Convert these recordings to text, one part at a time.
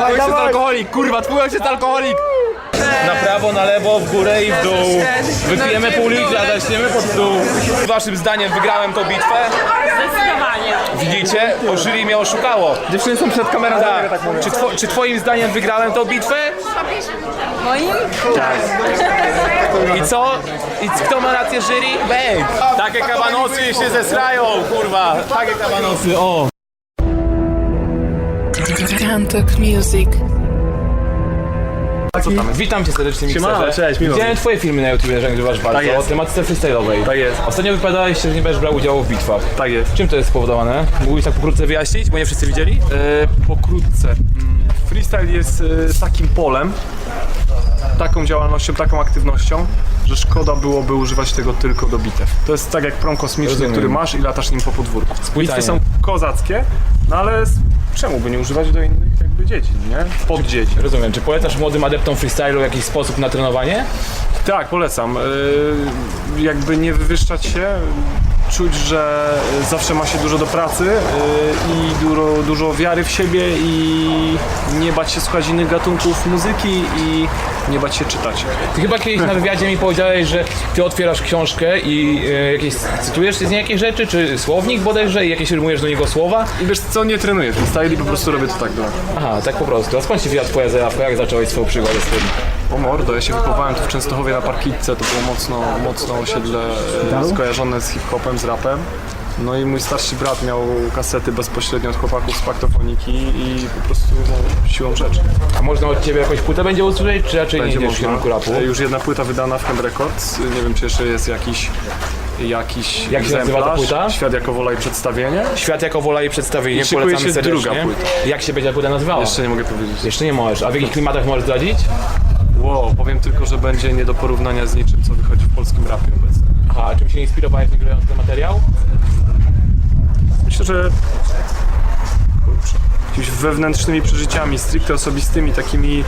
Twój ojciec alkoholik, kurwa, twój ojciec alkoholik! Na prawo, na lewo, w górę i w dół. Wypijemy pół litra, zaczniemy pod stół. Waszym zdaniem wygrałem tą bitwę? Zdecydowanie. Widzicie? Bo jury mnie oszukało. Dziewczyny są przed kamerą, tak. Czy, two, czy twoim zdaniem wygrałem tą bitwę? Moim? I co? I kto ma rację jury? Bang! Takie kabanosy się zesrają, kurwa. Takie kabanosy, o. Cantok Music. Co tam jest? Witam cię serdecznie, Siemano, mikserze. cześć, miło Widziałem twoje filmy na YouTubie, że nagrywasz bardzo jest. o tematyce freestyle'owej. Tak jest. Ostatnio wypowiadałeś się, że nie będziesz brał udziału w bitwach. Tak jest. Czym to jest spowodowane? Mógłbyś tak pokrótce wyjaśnić, bo nie wszyscy widzieli? E, pokrótce. Mm, Freestyle jest e, takim polem, taką działalnością, taką aktywnością, że szkoda byłoby używać tego tylko do bitew. To jest tak jak prom kosmiczny, Rozumiem. który masz i latasz nim po podwórku. Bitwy są kozackie, no ale czemu by nie używać do innych jakby dziedzin, nie? Pod dziedzin. Rozumiem. Czy polecasz młodym adeptom freestylu jakiś sposób na trenowanie? Tak, polecam. Yy, jakby nie wywyższać się, czuć, że zawsze ma się dużo do pracy yy, i dużo, dużo wiary w siebie i nie bać się słuchać innych gatunków muzyki i nie bać się czytać. Ty chyba kiedyś na wywiadzie mi powiedziałeś, że ty otwierasz książkę i e, jakieś cytujesz z niej jakieś rzeczy, czy słownik bodajże i jakieś rymujesz do niego słowa? I wiesz co, nie trenuję freestyle i po prostu robię to tak dla Aha, tak po prostu. A skąd się wzięła twoja zajawka? Jak zacząłeś swoją przygodę z tym? O mordo, ja się wychowałem tu w Częstochowie na parkitce, to było mocno, mocno osiedle e, skojarzone z hip-hopem, z rapem. No i mój starszy brat miał kasety bezpośrednio od chłopaków z paktofoniki i po prostu no, siłą rzeczy. A można od ciebie jakąś płytę będzie usłyszeć, czy raczej nie Będzie idziesz w kierunku rapu? E, Już jedna płyta wydana w Hand Records. Nie wiem, czy jeszcze jest jakiś jakiś Jak się nazywa ta egzemplarz. płyta? Świat jako wola i przedstawienie. Świat jako wola i przedstawienie, I szykuje polecamy się serdecznie. druga płyta. Jak się będzie ta płyta nazywała? Jeszcze nie mogę powiedzieć. Jeszcze nie możesz. A w jakich klimatach możesz zdradzić? Wow, powiem tylko, że będzie nie do porównania z niczym, co wychodzi w polskim rapie obecnie. Aha, a czym się inspirowałeś nagrywając ten materiał? Myślę, że kurczę, jakimiś wewnętrznymi przeżyciami, stricte osobistymi, takimi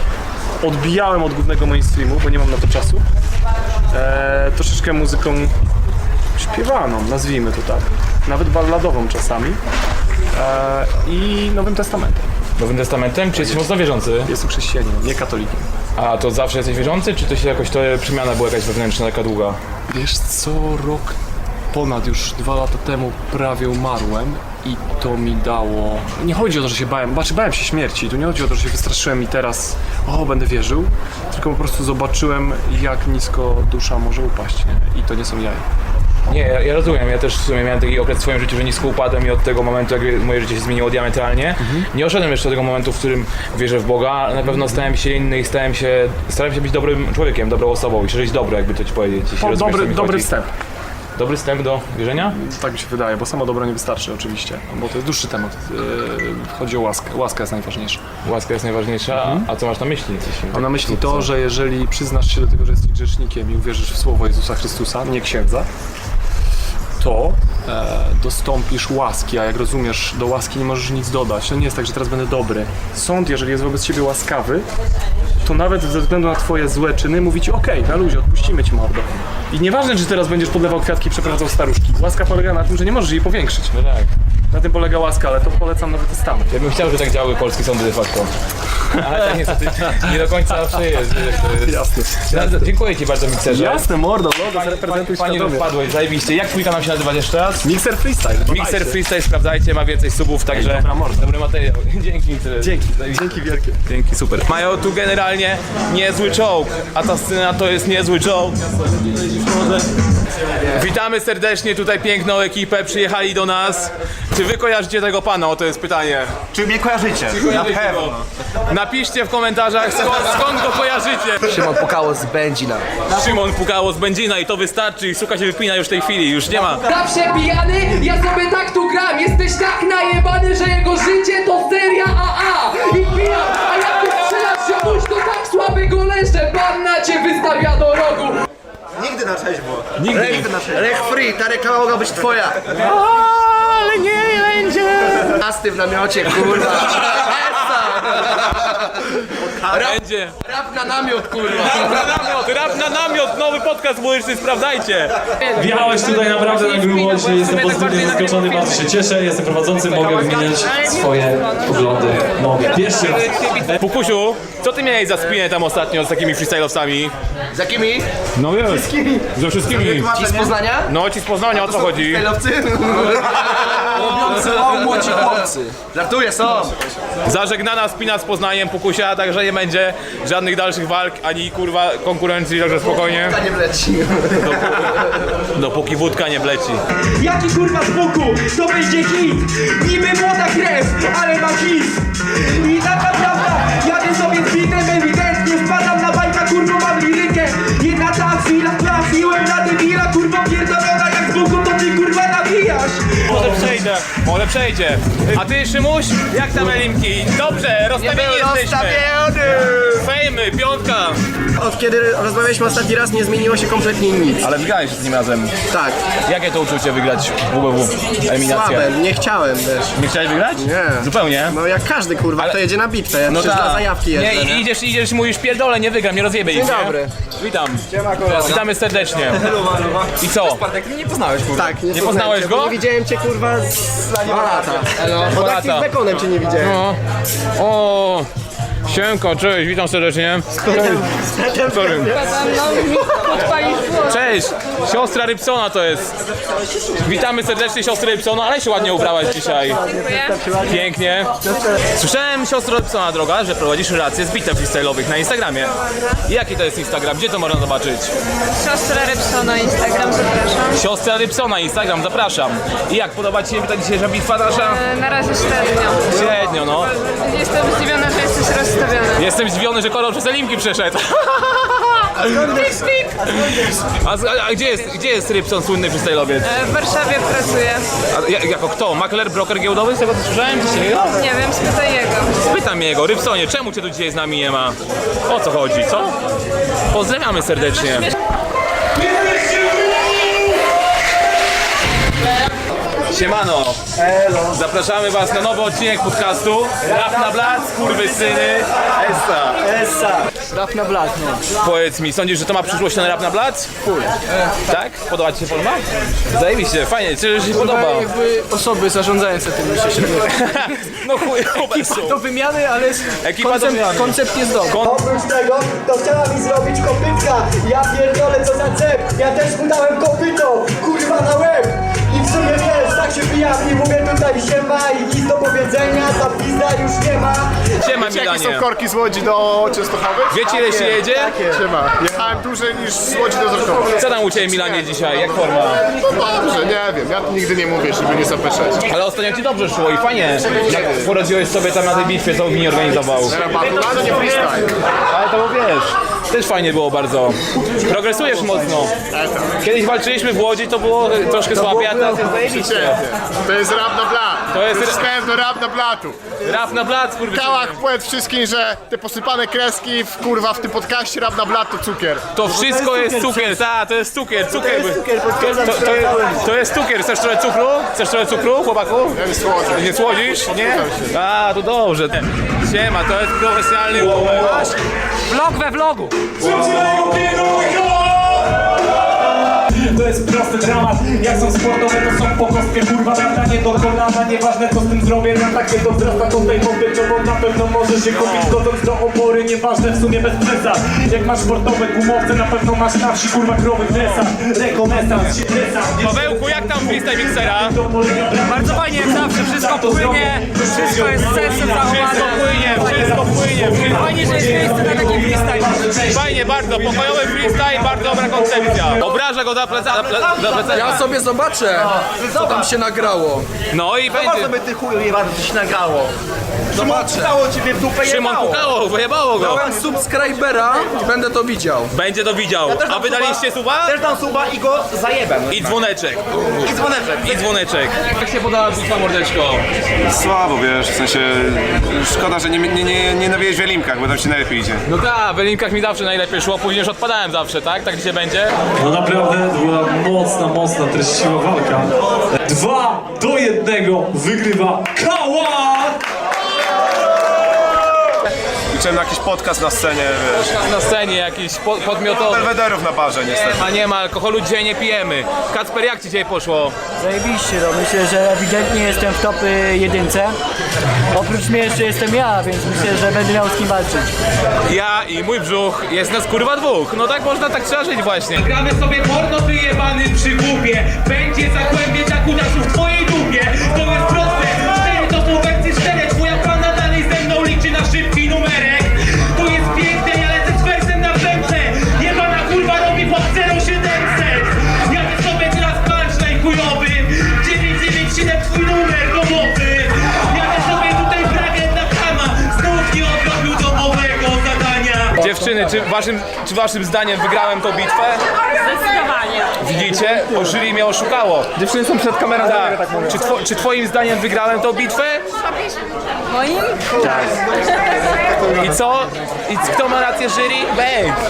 odbijałem od głównego mainstreamu, bo nie mam na to czasu. Eee, troszeczkę muzyką śpiewaną, nazwijmy to tak. Nawet balladową czasami. Eee, I Nowym Testamentem. Nowym Testamentem? Czy jesteś mocno wierzący? Jestem chrześcijaninem, nie katolikiem. A to zawsze jesteś wierzący, czy to się jakoś to przemiana była jakaś wewnętrzna, taka długa? Wiesz co, rok ponad już dwa lata temu prawie umarłem i to mi dało... Nie chodzi o to, że się bałem, znaczy bałem się śmierci, tu nie chodzi o to, że się wystraszyłem i teraz o, będę wierzył, tylko po prostu zobaczyłem jak nisko dusza może upaść nie? i to nie są jaja. Nie, ja, ja rozumiem, ja też w sumie miałem taki okres w swoim życiu, że nisko upadłem i od tego momentu jakby moje życie się zmieniło diametralnie. Nie doszedłem jeszcze do tego momentu, w którym wierzę w Boga, ale na pewno stałem się inny i stałem się, starałem się być dobrym człowiekiem, dobrą osobą i szerzyć dobro, jakby to ci powiedzieć. jeśli O, rozumiesz, co dobry, dobry chodzi. Dobry wstęp do wierzenia? tak mi się wydaje, bo samo dobro nie wystarczy oczywiście, bo to jest dłuższy temat. Yy, chodzi o łaskę, łaska jest najważniejsza. Łaska jest najważniejsza, a co masz na myśli? Jeśli Mam na myśli krótce? to, że jeżeli przyznasz się do tego, że jesteś grzesznikiem i uwierzysz w słowo Jezusa Chrystusa, nie księdza, to e, dostąpisz łaski, a jak rozumiesz, do łaski nie możesz nic dodać. To nie jest tak, że teraz będę dobry. Sąd, jeżeli jest wobec ciebie łaskawy, to nawet ze względu na twoje złe czyny mówi ci okej, na luzie, odpuścimy ci mordo. I nieważne, czy teraz będziesz podlewał kwiatki i przeprowadzał staruszki. Łaska polega na tym, że nie możesz jej powiększyć. No tak. Na tym polega łaska, ale to polecam Nowy Testament. Ja bym chciał, że tak działały polskie sądy de facto. Ale tak niestety nie do końca zawsze jest. wiesz, to jest. Jasne. Ja- Dziękuję Ci bardzo, mikserze. Jasne, mordo, mordo, Panie, zareprezentuj panie świadomie. wpadłeś, zajebiście. Jak twój kanał się nazywa jeszcze raz? Mixer Freestyle. Mixer Freestyle, sprawdzajcie, ma więcej subów, także dobra morda. dobry materiał. Dzięki. Dzięki, dzięki wielkie. Dzięki, super. Mają tu generalnie niezły czołg, a ta scena to jest niezły czołg. Witamy serdecznie tutaj piękną ekipę, przyjechali do nas. Czy wy kojarzycie tego pana? O to jest pytanie. Czy mnie kojarzycie? Na Kojarzycie pewno. go? Napiszcie w komentarzach skąd, skąd go kojarzycie. Szymon Pukało z Będzina. Szymon pukało z benzina i to wystarczy i suka się wypina już w tej chwili, już nie ma. Zawsze pijany, ja sobie tak tu gram Jesteś tak najebany, że jego życie to seria AA I pijam, a jak ty strzelasz ziomuś, to tak słaby goleś, że panna cię wystawia do rogu Nigdy na trzeźwo. Nigdy. Nigdy na trzeźwo. Lech Free, ta reklama mogła być twoja. Ale nie będzie. Nasty w namiocie, kurwa. Essa! Będzie. Rap na namiot, kurwa. Rap na namiot, rap na namiot, nowy podcast muzyczny, sprawdzajcie. Wjechałeś tutaj naprawdę na miło dzisiaj, jestem pozytywnie zaskoczony, bardzo się cieszę, jestem prowadzącym, mogę wymieniać swoje poglądy, mogę. Pierwszy raz. Pukusiu, co ty miałeś za spinę tam ostatnio z takimi freestylowcami? Z jakimi? No wiesz, ze wszystkimi. Ci z Poznania? No ci z Poznania, o co chodzi? O, młodzi chłopcy. Żartuję, są. Zażegnana spina z Poznaniem Pukusia, także nie będzie żadnych dalszych walk, ani kurwa konkurencji, także spokojnie. Nie wleci. Dopóki wódka nie wleci. Jaki kurwa z boku, to będzie hit Niby młoda krew, ale ma hit I taka prawda, jadę sobie z bitem ewidentnie Spadam na bajka, kurwa mam lirykę Jedna ta chwila, trafiłem na debila Kurwa pierdolona, jak z boku to ty kurwa nabijasz Może przejdę, może przejdzie. A ty Szymuś, jak tam Elimki? Dobrze, rozstawieni jesteśmy. Fejmy, piątka. Od kiedy rozmawialiśmy ostatni raz nie zmieniło się kompletnie nic. Ale wygrałeś z nim razem. Tak, Jakie to uczucie wygrać WBW? Eliminację. słabe, nie chciałem też. Nie chciałeś wygrać? Nie. Zupełnie? No jak każdy kurwa, kto jedzie na bitwę, ja no tak. dla zajawki Nie, jeżdżę, i- idziesz, idziesz i mówisz pierdolę, nie wygram, nie rozjebie ich, nie? dobry. Witam. Witamy serdecznie. I co? Tak, nie, poznałeś cię, go? bo Nie widziałem cię kurwa z dwa lata. Od akcji z bekonem cię nie widziałem. O, o, siemko, cześć, witam serdecznie. Sorry. Cześć, siostra Rybsona to jest. Witamy serdecznie siostrę Rybsona, ale się ładnie ubrałaś dzisiaj. Pięknie. Słyszałem siostro Rybsona, droga, że prowadzisz relacje z bitew freestyle'owych na Instagramie. Jaki to jest Instagram? Gdzie to można zobaczyć? Siostra Rybsona, Instagram, zapraszam. Siostra Rybsona, Instagram, zapraszam. I jak, podoba Ci się ta dzisiejsza bitwa nasza? E, Na razie średnio. Średnio, no. Jestem zdziwiona, że jesteś rozstawiony. Jestem zdziwiony, że kolor przez Elimki przeszedł. A, z- a, a gdzie, jest, gdzie jest Rybson, słynny freestyle'owiec? E, W Warszawie pracuję. A, ja- jako kto? Makler, broker giełdowy? Z tego co słyszałem? Dzisiaj nie? Nie wiem, spytaj jego. Spytam jego, Rybsonie, czemu Cię tu dzisiaj z nami nie ma? O co chodzi, co? Pozdrawiamy serdecznie. Siemano, zapraszamy Was na nowy odcinek podcastu Rap na blac, kurwysyny, Essa. Rap na blat, no. Powiedz mi, sądzisz, że to ma przyszłość ten rap na blac? Tak? Podoba Ci się forma? Zajebiście, fajnie, czy że się podoba? Jakby osoby zarządzające tym się średnio. No chuj, obecną. Do wymiany, ale Ekipa do wymiany. koncept jest dobry. Oprócz tego, to chciała mi zrobić kopytka Ja pierdolę co za cep Ja też mu dałem kopyto, kurwa na łeb I w sumie wiesz, tak się pijawnie Mówię tutaj siema i nic do powiedzenia Ta pizda już nie ma Siema Milanie. korki z Łodzi do Częstochowy? Wiecie ile się jedzie? Siema. Jechałem dłużej niż z Łodzi do Zorkowa. Co tam u Ciebie Milanie dzisiaj, jak forma? No dobrze, nie wiem. Ja nigdy nie mówię, żeby nie zapeszać. Ale ostatnio Ci dobrze szło i fajnie. Jak poradziłeś sobie tam na tej bitwie, co mi organizował. Ale nie freestyle. Ale to wiesz, też fajnie było bardzo. Progresujesz mocno. Kiedyś walczyliśmy w Łodzi, to było troszkę słabiej, a teraz jest zajebiście. To jest rap na blat. To jest- Wyciskałem do rap na blatu. Rap na blac, kurwa. Kałach powiedz wszystkim, że te posypane kreski w kurwa w tym podcaście rap na blat to cukier. To wszystko jest cukier, tak, to jest cukier, cukier. To, to, to, to jest cukier, chcesz trochę cukru? Chcesz trochę cukru, chłopaku? Ja nie słodzę. Nie słodzisz? Nie? A, to dobrze. Siema, to jest profesjonalny łomek. Vlog we vlogu. To jest prosty dramat, jak są sportowe to są po kostkę Kurwa latanie do kolana, nieważne co z tym zrobię Na takie to wzrasta tutaj bo na pewno możesz się kupić Godząc do opory, nieważne w sumie bez przesad Jak masz sportowe gumowce, na pewno masz na wsi kurwa krowy w dresach Rekonesans, się dresach Pawełku, jak tam freestyle mixera? Bardzo fajnie jak zawsze, wszystko płynie, wszystko jest sensem Wszystko zachowane. płynie, wszystko płynie. wszystko- Fajnie, że jest miejsce na taki freestyle. Fajnie, bardzo, pokojowy freestyle, bardzo dobra koncepcja. Obraża go za pleca, pleca. Ja sobie zobaczę, co tam się nagrało. No i będzie. sobie ty chuju jebany, coś się nagrało. Zobaczę. Stało ciebie w dupę Szymon jebało. pukało, wyjebało go. Dałem subskrybera i będę to widział. Będzie to widział. A wy daliście suba? Też dam suba i go zajebę. I dzwoneczek. I dzwoneczek. I dzwoneczek. Jak się podoba bitwa mordeczko? Słabo, wiesz, w sensie szkoda, że nie, nie, nie, nie nawijesz w Jelimkach, bo tam ci najlepiej idzie. No tak, w Elinkach mi zawsze najlepiej szło, później już odpadałem zawsze, tak? Tak dzisiaj będzie? No naprawdę była mocna, mocna, treściwa walka Dwa do jednego wygrywa Kała! Liczyłem na jakiś podcast na scenie, wiesz. Na scenie jakiś po, podmiotowy. Belwederów na barze niestety. A nie ma alkoholu, dzisiaj nie pijemy. Kacper, jak ci dzisiaj poszło? Zajebiście, no myślę, że ewidentnie jestem w top y, jedynce. Oprócz mnie jeszcze jestem ja, więc myślę, że będę miał z kim walczyć. Ja i mój brzuch, jest nas kurwa dwóch. No tak można, tak trzeba żyć właśnie. Gramy sobie porno wyjebany przy głupie Będzie Dziewczyny, czy waszym, czy waszym zdaniem wygrałem tą bitwę? Zdecydowanie. Widzicie? Bo jury mnie oszukało. Dziewczyny są przed kamerą, Tak. tak mówią. Czy, two, czy twoim zdaniem wygrałem tą bitwę? Moim? I co? I kto ma rację jury? Bang!